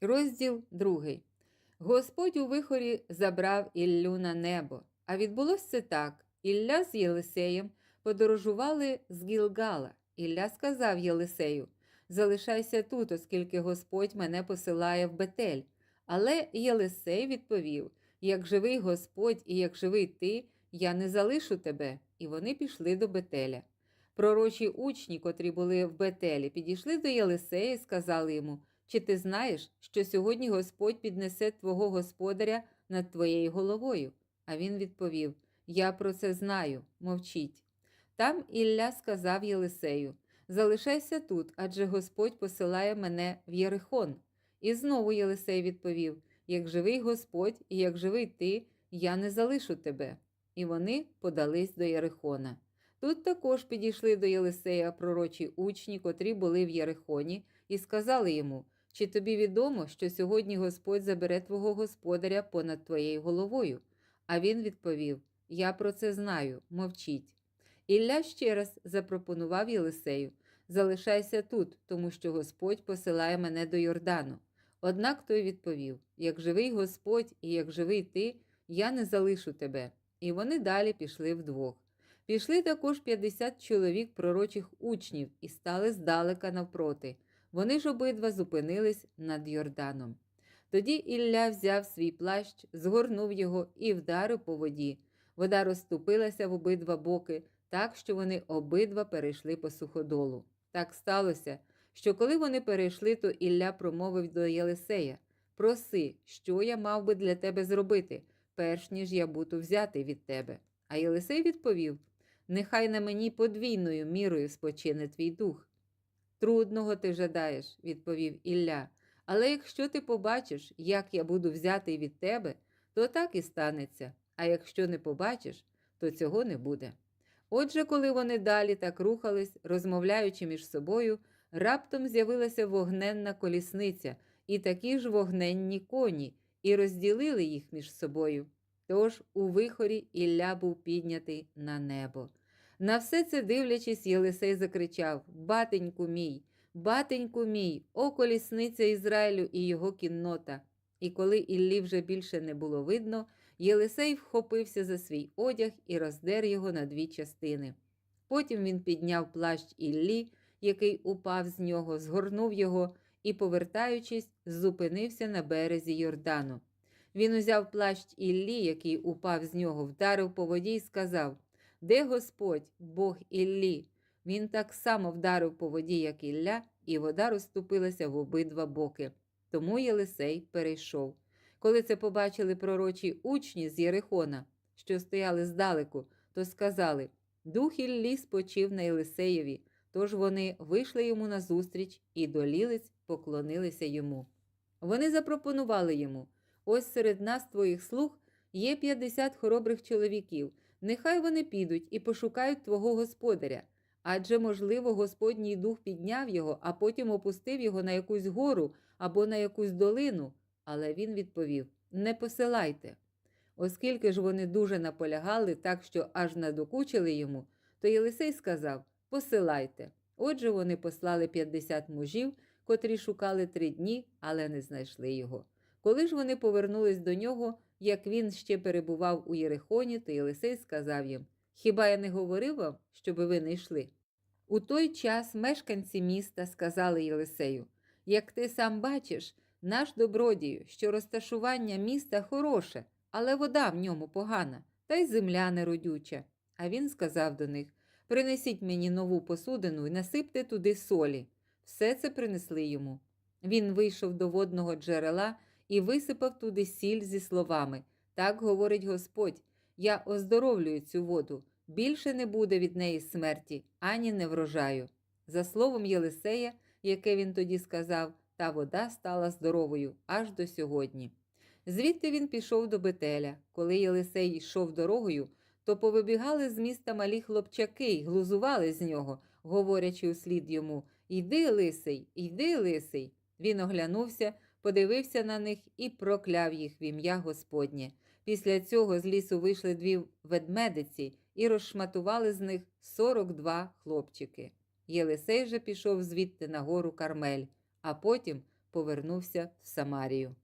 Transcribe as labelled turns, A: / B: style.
A: Розділ другий. Господь у вихорі забрав Іллю на небо. А відбулося це так: Ілля з Єлисеєм подорожували з Гілгала. Ілля сказав Єлисею: Залишайся тут, оскільки Господь мене посилає в Бетель. Але Єлисей відповів: Як живий Господь і як живий ти, я не залишу тебе. І вони пішли до Бетеля. Пророчі учні, котрі були в Бетелі, підійшли до Єлисея і сказали йому: Чи ти знаєш, що сьогодні Господь піднесе твого господаря над твоєю головою? А він відповів: Я про це знаю, мовчіть. Там Ілля сказав Єлисею: Залишайся тут, адже Господь посилає мене в Єрихон. І знову Єлисей відповів: Як живий Господь і як живий ти, я не залишу тебе. І вони подались до Єрихона. Тут також підійшли до Єлисея пророчі учні, котрі були в Єрихоні, і сказали йому: Чи тобі відомо, що сьогодні Господь забере твого господаря понад твоєю головою? А він відповів: Я про це знаю, мовчіть. Ілля ще раз запропонував Єлисею: Залишайся тут, тому що Господь посилає мене до Йордану. Однак той відповів: Як живий Господь і як живий ти, я не залишу тебе. І вони далі пішли вдвох. Пішли також 50 чоловік пророчих учнів і стали здалека навпроти. Вони ж обидва зупинились над Йорданом. Тоді Ілля взяв свій плащ, згорнув його і вдарив по воді. Вода розступилася в обидва боки, так що вони обидва перейшли по суходолу. Так сталося, що коли вони перейшли, то Ілля промовив до Єлисея Проси, що я мав би для тебе зробити, перш ніж я буду взятий від тебе. А Єлисей відповів Нехай на мені подвійною мірою спочине твій дух. Трудного ти жадаєш, відповів Ілля. Але якщо ти побачиш, як я буду взятий від тебе, то так і станеться, а якщо не побачиш, то цього не буде. Отже, коли вони далі так рухались, розмовляючи між собою, раптом з'явилася вогненна колісниця і такі ж вогненні коні, і розділили їх між собою. Тож у вихорі Ілля був піднятий на небо. На все це дивлячись, Єлисей закричав Батеньку мій, батеньку мій, о колісниця Ізраїлю і його кіннота. І коли Іллі вже більше не було видно, Єлисей вхопився за свій одяг і роздер його на дві частини. Потім він підняв плащ Іллі, який упав з нього, згорнув його і, повертаючись, зупинився на березі Йордану. Він узяв плащ Іллі, який упав з нього, вдарив по воді і сказав: Де Господь, Бог Іллі? Він так само вдарив по воді, як Ілля, і вода розступилася в обидва боки. Тому Єлисей перейшов. Коли це побачили пророчі учні з Єрихона, що стояли здалеку, то сказали: Дух Іллі спочив на Єлисеєві. Тож вони вийшли йому назустріч і долілиць поклонилися йому. Вони запропонували йому. Ось серед нас, твоїх слуг, є 50 хоробрих чоловіків. Нехай вони підуть і пошукають твого господаря. Адже, можливо, Господній дух підняв його, а потім опустив його на якусь гору або на якусь долину. Але він відповів: Не посилайте. Оскільки ж вони дуже наполягали, так що аж надокучили йому, то Єлисей сказав: Посилайте. Отже, вони послали 50 мужів, котрі шукали три дні, але не знайшли його. Коли ж вони повернулись до нього, як він ще перебував у Єрихоні, то Єлисей сказав їм: Хіба я не говорив вам, щоби ви не йшли? У той час мешканці міста сказали Єлисею: Як ти сам бачиш, наш добродію, що розташування міста хороше, але вода в ньому погана, та й земля неродюча. А він сказав до них: Принесіть мені нову посудину і насипте туди солі. Все це принесли йому. Він вийшов до водного джерела і висипав туди сіль зі словами Так говорить Господь: Я оздоровлюю цю воду, більше не буде від неї смерті, ані не врожаю. За словом Єлисея, яке він тоді сказав, та вода стала здоровою аж до сьогодні. Звідти він пішов до Бетеля. Коли Єлисей йшов дорогою, то повибігали з міста малі хлопчаки й глузували з нього, говорячи услід йому Йди, лисий, йди, лисий. Він оглянувся, подивився на них і прокляв їх в ім'я Господнє. Після цього з лісу вийшли дві ведмедиці і розшматували з них сорок два хлопчики. Єлисей же пішов звідти на гору Кармель, а потім повернувся в Самарію.